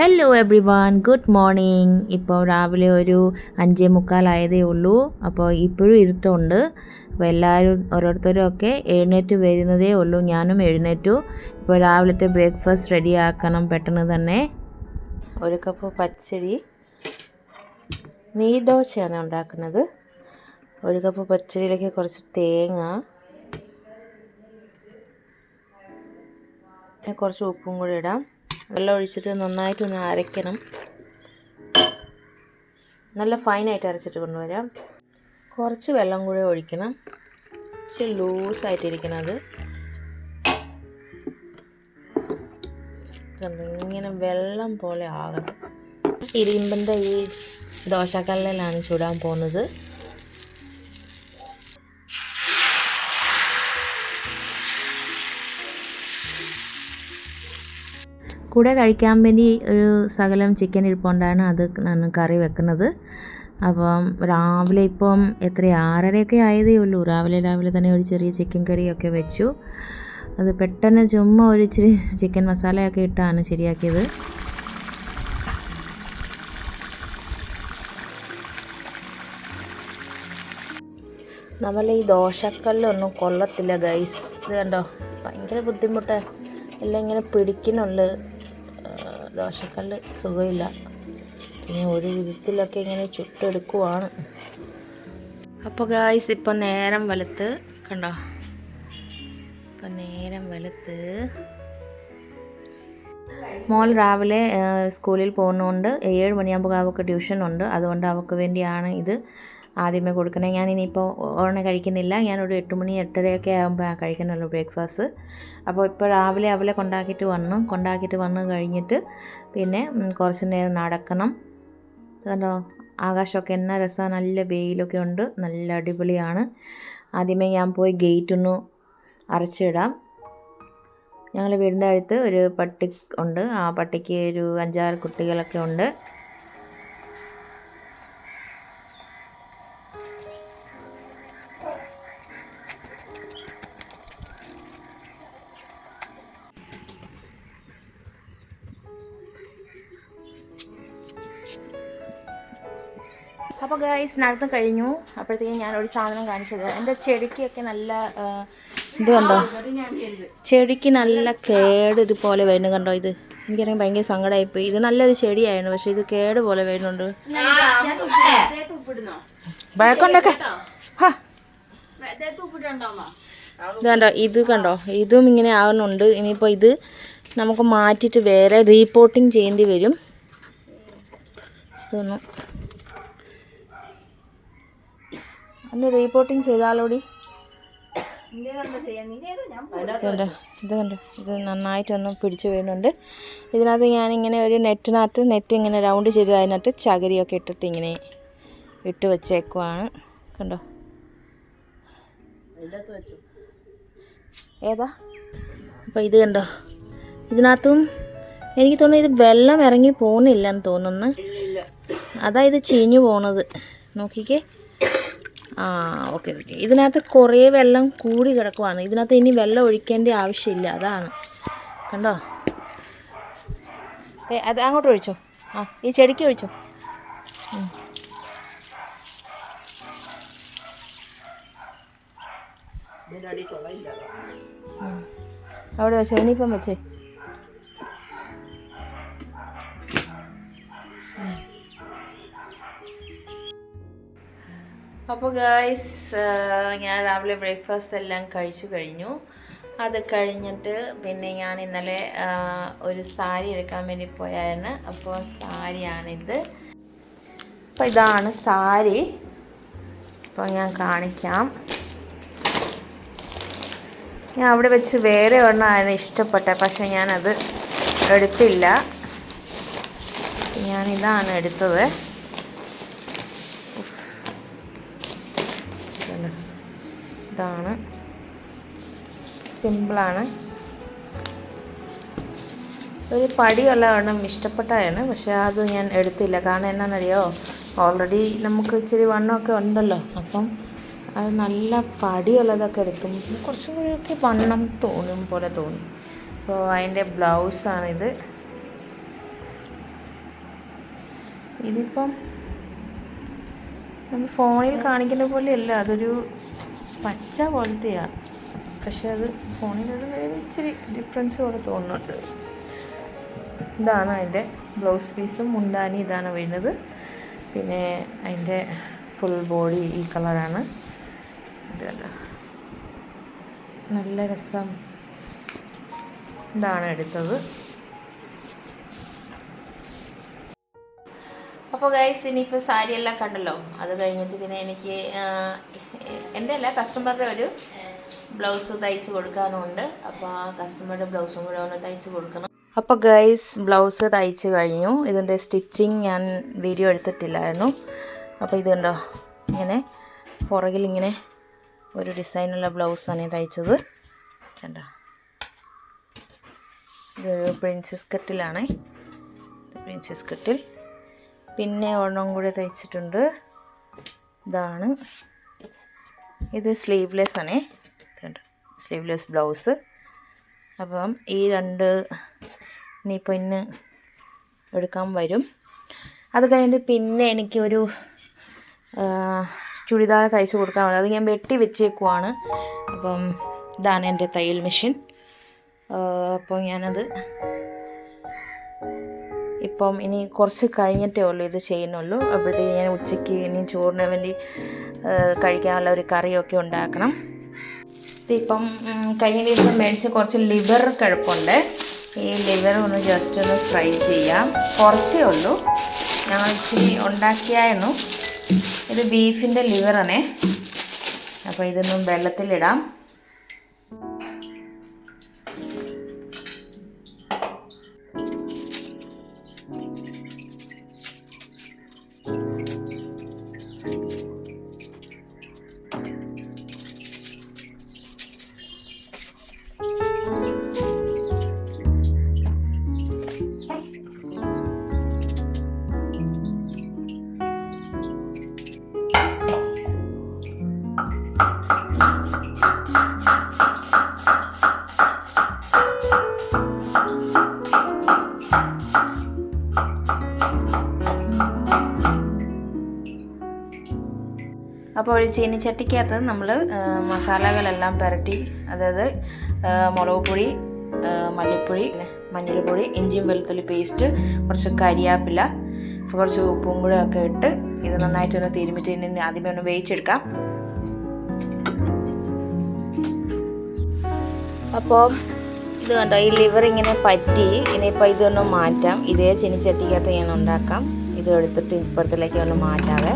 Hello everyone good morning ഇപ്പോൾ രാവിലെ ഒരു അഞ്ചേ മുക്കാലായതേ ഉള്ളൂ. അപ്പോൾ ഇപ്പോഴും ഇരുട്ടുണ്ട്. അപ്പോൾ എല്ലാവരും ഓരോരുത്തരും ഒക്കെ എഴുന്നേറ്റ് വരുന്നതേ ഉള്ളൂ. ഞാനും എഴുന്നേറ്റു. ഇപ്പോൾ രാവിലത്തെ ബ്രേക്ക്ഫാസ്റ്റ് റെഡി ആക്കണം പെട്ടെന്ന് തന്നെ. ഒരു കപ്പ് പച്ചരി. നീദോശയാണ് ഉണ്ടാക്കുന്നത്. ഒരു കപ്പ് പച്ചരിയിലേക്ക് കുറച്ച് തേങ്ങ. കുറച്ച് ഉപ്പും കൂടി ഇടാം. വെള്ളം ഒഴിച്ചിട്ട് നന്നായിട്ടൊന്ന് അരയ്ക്കണം. നല്ല ഫൈനായിട്ട് അരച്ചിട്ട് കൊണ്ടുവരാം. കുറച്ച് വെള്ളം കൂടെ ഒഴിക്കണം. ഇച്ചിരി ലൂസായിട്ടിരിക്കണം അത്. ഇങ്ങനെ വെള്ളം പോലെ ആകണം. ഇരുമ്പിന്റെ ഈ ദോശക്കല്ലിലാണ് ചൂടാൻ പോകുന്നത്. കൂടെ കഴിക്കാൻ വേണ്ടി ഒരു സകലം ചിക്കൻ ഇരിപ്പുണ്ടാണ്. അത് കറി വെക്കുന്നത്. അപ്പം രാവിലെ ഇപ്പം എത്ര ആറരയൊക്കെ ആയതേ ഉള്ളൂ. രാവിലെ രാവിലെ തന്നെ ഒരു ചെറിയ ചിക്കൻ കറിയൊക്കെ വെച്ചു. അത് പെട്ടെന്ന് ചുമ്മാ ഒരു ഇച്ചിരി ചിക്കൻ മസാലയൊക്കെ ഇട്ടാണ് ശരിയാക്കിയത്. നമ്മൾ ഈ ദോശക്കല്ലൊന്നും കൊള്ളത്തില്ല ഗൈസ് ഇത് കണ്ടോ? ഭയങ്കര ബുദ്ധിമുട്ടാണ് എല്ലാം ഇങ്ങനെ പിടിക്കുന്നുള്ളു ആ, ദോശക്കല്ല് സുഖമില്ല. പിന്നെ ഒരു വിധത്തിലൊക്കെ ഇങ്ങനെ ചുട്ടെടുക്കുവാണ്. അപ്പോൾ ഗായ്സ് ഇപ്പം നേരം വലത്ത് കണ്ടോ? ഇപ്പം നേരം വലത്ത് മോൾ രാവിലെ സ്കൂളിൽ പോകുന്നതുകൊണ്ട് ഏഴ് മണിയാകുമ്പോൾ അവൾക്ക് ട്യൂഷൻ ഉണ്ട് അതുകൊണ്ട് അവൾക്ക് വേണ്ടിയാണ് ഇത് ആദ്യമേ കൊടുക്കണേ. ഞാൻ ഇനിയിപ്പോൾ ഉടനെ കഴിക്കുന്നില്ല. ഞാനൊരു എട്ട് മണി എട്ടരയൊക്കെ ആകുമ്പോൾ കഴിക്കുന്നുള്ളൂ ബ്രേക്ക്ഫാസ്റ്റ്. അപ്പോൾ ഇപ്പോൾ രാവിലെ അവളെ കൊണ്ടാക്കിയിട്ട് വന്നു. കൊണ്ടാക്കിയിട്ട് വന്ന് കഴിഞ്ഞിട്ട് പിന്നെ കുറച്ച് നേരം നടക്കണം. കണ്ടോ? ആകാശമൊക്കെ എന്നാ രസമാണ് നല്ല വെയിലൊക്കെ ഉണ്ട്. നല്ല അടിപൊളിയാണ്. ആദ്യമേ ഞാൻ പോയി ഗേറ്റ് ഒന്ന് അരച്ചിടാം ഞങ്ങൾ വീടിന്റെ അടുത്ത് ഒരു പട്ടി ഉണ്ട്. ആ പട്ടിക്ക് ഒരു അഞ്ചാറ് കുട്ടികളൊക്കെ ഉണ്ട്. അപ്പോൾ ഗൈസ് നടന്നു കഴിഞ്ഞു. അപ്പോഴത്തേക്കും ഞാൻ ഒരു സാധനം കാണിച്ചത്. എന്റെ ചെടിക്കൊക്കെ നല്ല ഇത് കണ്ടോ? ചെടിക്ക് നല്ല കേട് ഇതുപോലെ വരുന്നു കണ്ടോ ഇത്? എനിക്കാണെങ്കിൽ ഭയങ്കര സങ്കടമായിപ്പോയി ഇത് നല്ലൊരു ചെടിയായിരുന്നു പക്ഷെ ഇത് കേട് പോലെ വരുന്നുണ്ട്. വഴക്കുണ്ടൊക്കെ. ഇത് കണ്ടോ? ഇത് കണ്ടോ? ഇതും ഇങ്ങനെ ആവുന്നുണ്ട്. ഇനിയിപ്പോൾ ഇത് നമുക്ക് മാറ്റിയിട്ട് വേറെ റീപോർട്ടിങ് ചെയ്യേണ്ടി വരും. ഇതൊന്ന് അന്ന് റീപോർട്ടിങ് ചെയ്താലോടി. ഇത് കണ്ടോ ഇത് കണ്ടോ? ഇത് നന്നായിട്ടൊന്ന് പിടിച്ചു വീണുണ്ട് ഇതിനകത്ത് ഞാനിങ്ങനെ ഒരു നെറ്റിനകത്ത് നെറ്റ് ഇങ്ങനെ റൗണ്ട് ചെയ്ത് അതിനകത്ത് ചകിരിയൊക്കെ ഇട്ടിട്ട് ഇങ്ങനെ ഇട്ട് വെച്ചേക്കുവാണ്. കണ്ടോ? ഏതാ? അപ്പോൾ ഇത് കണ്ടോ? ഇതിനകത്തും എനിക്ക് തോന്നുന്നു ഇത് വെള്ളം ഇറങ്ങി പോകുന്നില്ലെന്ന് തോന്നുന്നു. അതാ ഇത് ചീഞ്ഞു പോണത്. നോക്കിക്കേ. ആ ഓക്കെ ഓക്കെ. ഇതിനകത്ത് കുറേ വെള്ളം കൂടി കിടക്കുവാണ് ഇതിനകത്ത് ഇനി വെള്ളം ഒഴിക്കേണ്ട ആവശ്യമില്ല. അതാണ്. കണ്ടോ? ഏ അത് അങ്ങോട്ട് ഒഴിച്ചോ. ആ ഈ ചെടിക്ക് ഒഴിച്ചോ. അവിടെ വെച്ചോ ഇനിയിപ്പം വെച്ചേ. അപ്പോൾ ഗായ്സ് ഞാൻ രാവിലെ ബ്രേക്ക്ഫാസ്റ്റ് എല്ലാം കഴിച്ചു കഴിഞ്ഞു. അത് കഴിഞ്ഞിട്ട് പിന്നെ ഞാൻ ഇന്നലെ ഒരു സാരി എടുക്കാൻ വേണ്ടി പോയായിരുന്നു. അപ്പോൾ സാരിയാണിത്. അപ്പോൾ ഇതാണ് സാരി. അപ്പോൾ ഞാൻ കാണിക്കാം. ഞാൻ അവിടെ വെച്ച് വേറെ ഒരെണ്ണമാണ് ഇഷ്ടപ്പെട്ടത് പക്ഷേ ഞാനത് എടുത്തില്ല. ഞാനിതാണ് എടുത്തത് ഉഫ്. ഇതുണ്ട്. ഇതാണ്. സിമ്പിളാണ്. ഒരു പടിയുള്ള ഒരെണ്ണം ഇഷ്ടപ്പെട്ടതാണ് പക്ഷെ അത് ഞാൻ എടുത്തില്ല. കാരണം എന്നാണെന്നറിയോ ഓൾറെഡി നമുക്ക് ഇച്ചിരി വണ്ണമൊക്കെ ഉണ്ടല്ലോ. അപ്പം അത് നല്ല പടിയുള്ളതൊക്കെ എടുക്കും. കുറച്ചും കൂടിയൊക്കെ വണ്ണം തോന്നും പോലെ തോന്നും. അപ്പോൾ അതിന്റെ ബ്ലൗസാണിത്. ഇതിപ്പം നമ്മൾ ഫോണിൽ കാണിക്കുന്ന പോലെയല്ല അതൊരു പച്ച പോലത്തെയാണ് പക്ഷെ അത് വേറെ ഇച്ചിരി ഡിഫറൻസ് പോലെ തോന്നുന്നുണ്ട്. ഇതാണ് അതിന്റെ ബ്ലൗസ് പീസും മുണ്ടാനി ഇതാണ് വരുന്നത്. പിന്നെ അതിന്റെ ഫുൾ ബോഡി ഈ കളറാണ് നല്ല രസം. ഇതാണ് എടുത്തത്. അപ്പോൾ ഗൈസ് ഇനിയിപ്പോൾ സാരി എല്ലാം കണ്ടല്ലോ? അത് കഴിഞ്ഞിട്ട് പിന്നെ എനിക്ക് എന്റെ അല്ല കസ്റ്റമറുടെ ഒരു ബ്ലൗസ് തയ്ച്ച് കൊടുക്കാനുണ്ട്. അപ്പോൾ ആ കസ്റ്റമറുടെ ബ്ലൗസും കൂടെ ഒന്ന് തയ്ച്ച് കൊടുക്കണം. അപ്പോൾ ഗൈസ് ബ്ലൗസ് തയ്ച്ച് കഴിഞ്ഞു. ഇതിന്റെ സ്റ്റിച്ചിങ് ഞാൻ വീഡിയോ എടുത്തിട്ടില്ലായിരുന്നു. അപ്പോൾ ഇത് കണ്ടോ? ഇങ്ങനെ പുറകിൽ ഇങ്ങനെ ഒരു ഡിസൈനുള്ള ബ്ലൗസാണ് ഞാൻ തയ്ച്ചത്. കണ്ടോ? ഇതൊരു പ്രിൻസസ് കട്ടിലാണ് പ്രിൻസസ് കട്ടിൽ പിന്നെ ഒരെണ്ണം കൂടി തയ്ച്ചിട്ടുണ്ട്. ഇതാണ്. ഇത് സ്ലീവ്ലെസ് ആണേ. സ്ലീവ്ലെസ് ബ്ലൗസ് അപ്പം ഈ രണ്ട് ഇനിയിപ്പോൾ ഇന്ന് എടുക്കാൻ വരും. അത് കഴിഞ്ഞിട്ട് പിന്നെ എനിക്കൊരു ചുരിദാർ തയ്ച്ചു കൊടുക്കാൻ അത് ഞാൻ വെട്ടി വെച്ചേക്കുവാണ്. അപ്പം ഇതാണ് എന്റെ തയ്യൽ മെഷീൻ. അപ്പോൾ ഞാനത് ഇപ്പം ഇനി കുറച്ച് കഴിഞ്ഞിട്ടേ ഉള്ളൂ ഇത് ചെയ്യുന്നുള്ളൂ. അപ്പോഴത്തേക്ക് ഞാൻ ഉച്ചയ്ക്ക് ഇനി ചോറിന് വേണ്ടി കഴിക്കാനുള്ള ഒരു കറിയൊക്കെ ഉണ്ടാക്കണം. ഇതിപ്പം കഴിഞ്ഞ ദിവസം മേടിച്ച് കുറച്ച് ലിവർ കിഴപ്പുണ്ട് ഈ ലിവർ ഒന്ന് ജസ്റ്റ് ഒന്ന് ഫ്രൈ ചെയ്യാം. കുറച്ചേ ഉള്ളൂ. ഞങ്ങൾ ഇച്ചിരി ഉണ്ടാക്കിയായിരുന്നു. ഇത് ബീഫിന്റെ ലിവറാണേ. അപ്പോൾ ഇതൊന്നും വെള്ളത്തിലിടാം. അപ്പോൾ ഒരു ചീനിച്ചട്ടിക്കകത്ത് നമ്മൾ മസാലകളെല്ലാം പുരട്ടി അതായത് മുളക് പൊടി മല്ലിപ്പൊടി മഞ്ഞൾപ്പൊടി ഇഞ്ചിയും വെളുത്തുള്ളി പേസ്റ്റ് കുറച്ച് കരിയാപ്പില കുറച്ച് ഉപ്പും കൂടെ ഒക്കെ ഇട്ട് ഇത് നന്നായിട്ടൊന്ന് തിരുമിട്ട് ഇതിന് ആദ്യമേ ഒന്ന് വേവിച്ചെടുക്കാം. അപ്പോൾ ഇത് കണ്ടോ ഈ ലിവർ ഇങ്ങനെ പറ്റി ഇനിയിപ്പോൾ ഇതൊന്ന് മാറ്റാം. ഇതേ ചീനിച്ചട്ടിക്കകത്ത് ഞാൻ ഉണ്ടാക്കാം. ഇത് എടുത്തിട്ട് ഇപ്പുറത്തിലേക്ക് ഒന്ന് മാറ്റാവേ.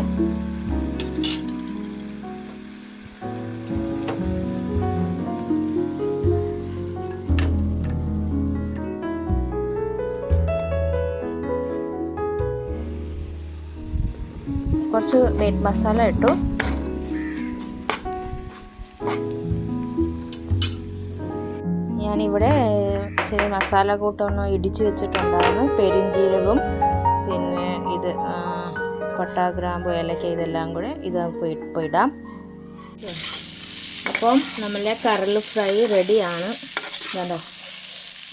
കുറച്ച് മീറ്റ് മസാല ഇട്ടു. ഞാനിവിടെ ചെറിയ മസാല കൂട്ടൊന്ന് ഇടിച്ച് വെച്ചിട്ടുണ്ടായിരുന്നു. പെരിഞ്ചീരകവും പിന്നെ ഇത് പട്ട ഗ്രാമ്പു ഏലക്ക ഇതെല്ലാം കൂടെ ഇത് ഇടാം അപ്പം നമ്മളെ കറൽ ഫ്രൈ റെഡിയാണ്. കണ്ടോ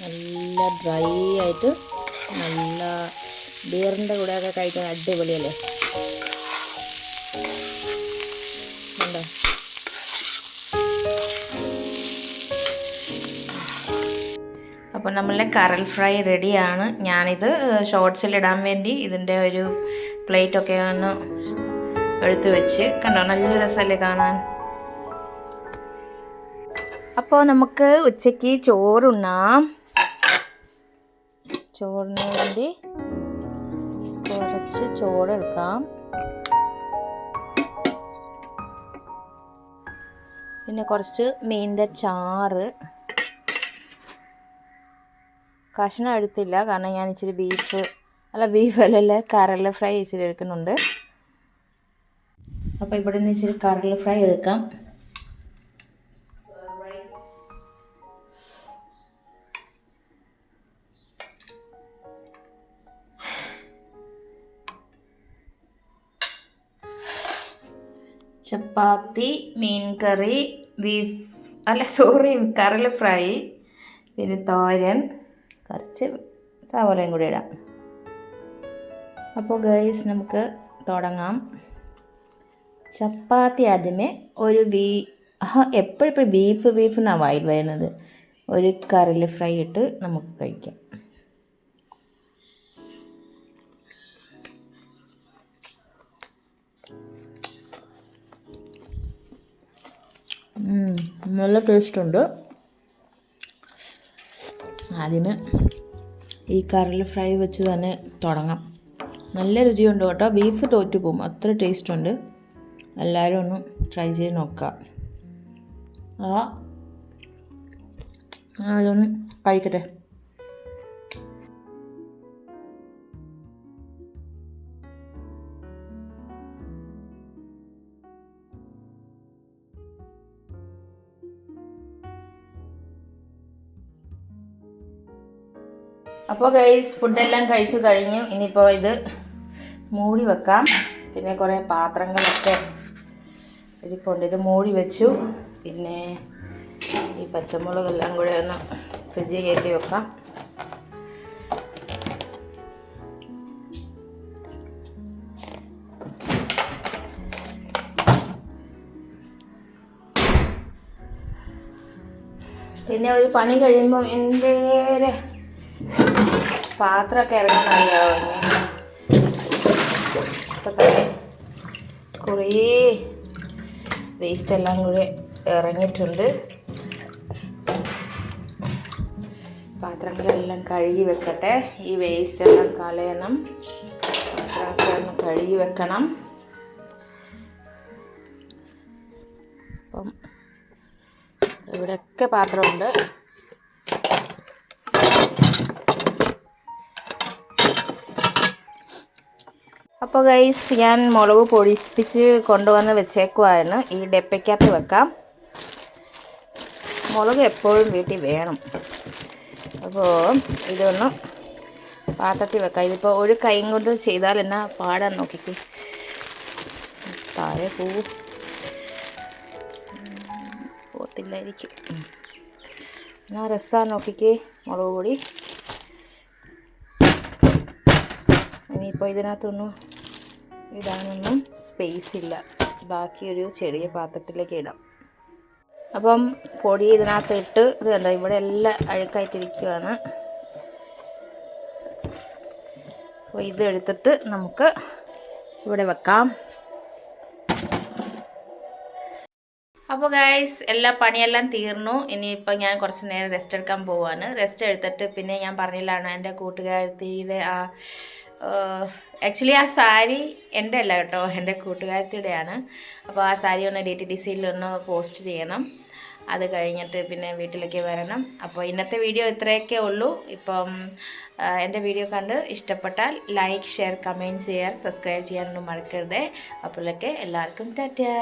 നല്ല ഡ്രൈ ആയിട്ട് നല്ല ബിയറിന്റെ കൂടെയൊക്കെ കഴിക്കാൻ അടിപൊളിയല്ലേ? അപ്പോൾ നമ്മളുടെ കറൽ ഫ്രൈ റെഡിയാണ്. ഞാനിത് ഷോർട്സിലിടാൻ വേണ്ടി ഇതിന്റെ ഒരു പ്ലേറ്റൊക്കെ ഒന്ന് എടുത്തു വെച്ച്. കണ്ടോ നല്ല രസമല്ലേ കാണാൻ? അപ്പോൾ നമുക്ക് ഉച്ചയ്ക്ക് ചോറുണ്ണാം. ചോറിന് വേണ്ടി കുറച്ച് ചോറെടുക്കാം പിന്നെ കുറച്ച് മീനിന്റെ ചാറ്. കഷ്ണം എടുത്തില്ല കാരണം ഞാൻ ഇച്ചിരി ബീഫ് അല്ല ബീഫ് അല്ലല്ല കറൽ ഫ്രൈ ഇച്ചിരി എടുക്കുന്നുണ്ട്. അപ്പോൾ ഇവിടെ നിന്ന് ഇച്ചിരി കരള ഫ്രൈ എടുക്കാം. ചപ്പാത്തി മീൻ കറി ബീഫ് അല്ല സോറി കറിൽ ഫ്രൈ പിന്നെ തോരൻ. കുറച്ച് സവോളയും കൂടി ഇടാം. അപ്പോൾ ഗൈസ് നമുക്ക് തുടങ്ങാം. ചപ്പാത്തി ആദ്യമേ ഒരു ബീ എപ്പോഴും ബീഫ് ബീഫ് എന്നാണ് വായിൽ വരുന്നത്. ഒരു കറിൽ ഫ്രൈ ഇട്ട് നമുക്ക് കഴിക്കാം. നല്ല ടേസ്റ്റ് ഉണ്ട്. ആദ്യമേ ഈ കറിൽ ഫ്രൈ വെച്ച് തന്നെ തുടങ്ങാം. നല്ല രുചിയുണ്ട് കേട്ടോ. ബീഫ് തോറ്റു പോകും. അത്ര ടേസ്റ്റ് ഉണ്ട്. എല്ലാവരും ഒന്ന് ട്രൈ ചെയ്ത് നോക്കുക. ആ, അതൊന്ന് കഴിക്കട്ടെ. അപ്പോൾ ഗൈസ് ഫുഡെല്ലാം കഴിച്ചു കഴിഞ്ഞു. ഇനിയിപ്പോൾ ഇത് മൂടി വെക്കാം. പിന്നെ കുറേ പാത്രങ്ങളൊക്കെ ഇരിപ്പുണ്ട് ഇത് മൂടി വെച്ചു. പിന്നെ ഈ പച്ചമുളകെല്ലാം കൂടെ ഒന്ന് ഫ്രിഡ്ജിൽ കയറ്റി വെക്കാം. പിന്നെ ഒരു പണി കഴിയുമ്പോൾ എന്റെ പാത്രമൊക്കെ ഇറങ്ങാനറിയാവോ ഇപ്പം തന്നെ കുറേ വേസ്റ്റ് എല്ലാം കൂടി ഇറങ്ങിയിട്ടുണ്ട്. പാത്രങ്ങളെല്ലാം കഴുകി വെക്കട്ടെ. ഈ വേസ്റ്റ് എല്ലാം കളയണം. പാത്രമൊക്കെ കഴുകി വെക്കണം. അപ്പം ഇവിടെയൊക്കെ പാത്രമുണ്ട്. അപ്പോൾ ഗൈസ് ഞാൻ മുളക് പൊടിപ്പിച്ച് കൊണ്ടുവന്ന് വെച്ചേക്കുവായിരുന്നു. ഈ ഡെപ്പയ്ക്കകത്ത് വെക്കാം. മുളക് എപ്പോഴും വീട്ടിൽ വേണം. അപ്പോൾ ഇതൊന്ന് പാത്രത്തിൽ വെക്കാം. ഇതിപ്പോൾ ഒരു കൈ കൊണ്ട് ചെയ്താൽ എന്നാ പാടാൻ നോക്കിക്കേ. താഴെ പോവും പോത്തില്ലായിരിക്കും എന്നാൽ എന്നാ രസമാണ് നോക്കിക്കേ മുളക് പൊടി. ഇനിയിപ്പോൾ ഇതിനകത്തൊന്നും ഇടാനൊന്നും സ്പേസ് ഇല്ല. ബാക്കിയൊരു ചെറിയ പാത്രത്തിലേക്ക് ഇടാം. അപ്പം പൊടി ഇതിനകത്ത് ഇട്ട് ഇത് കണ്ടോ ഇവിടെ എല്ലാം അഴുക്കായിട്ടിരിക്കുകയാണ് അപ്പോൾ ഇത് എടുത്തിട്ട് നമുക്ക് ഇവിടെ വെക്കാം. അപ്പോൾ ഗൈസ് എല്ലാ പണിയെല്ലാം തീർന്നു. ഇനിയിപ്പോൾ ഞാൻ കുറച്ച് നേരം റെസ്റ്റ് എടുക്കാൻ പോവാണ്. റെസ്റ്റ് എടുത്തിട്ട് പിന്നെ ഞാൻ പറഞ്ഞില്ലാണ് എന്റെ കൂട്ടുകാരത്തിയുടെ ആ ആക്ച്വലി ആ സാരി എന്റെ അല്ല കേട്ടോ എന്റെ കൂട്ടുകാരത്തിയുടെയാണ് അപ്പോൾ ആ സാരി ഒന്ന് ഡി ടി ഡി സിയിൽ ഒന്ന് പോസ്റ്റ് ചെയ്യണം. അത് കഴിഞ്ഞിട്ട് പിന്നെ വീട്ടിലേക്ക് വരണം. അപ്പോൾ ഇന്നത്തെ വീഡിയോ ഇത്രയൊക്കെ ഉള്ളൂ. ഇപ്പം എന്റെ വീഡിയോ കണ്ട് ഇഷ്ടപ്പെട്ടാൽ ലൈക്ക് ഷെയർ കമന്റ് ചെയ്യാർ സബ്സ്ക്രൈബ് ചെയ്യാനൊന്നും മറക്കരുത്. അപ്പോഴൊക്കെ എല്ലാവർക്കും ടാറ്റാ.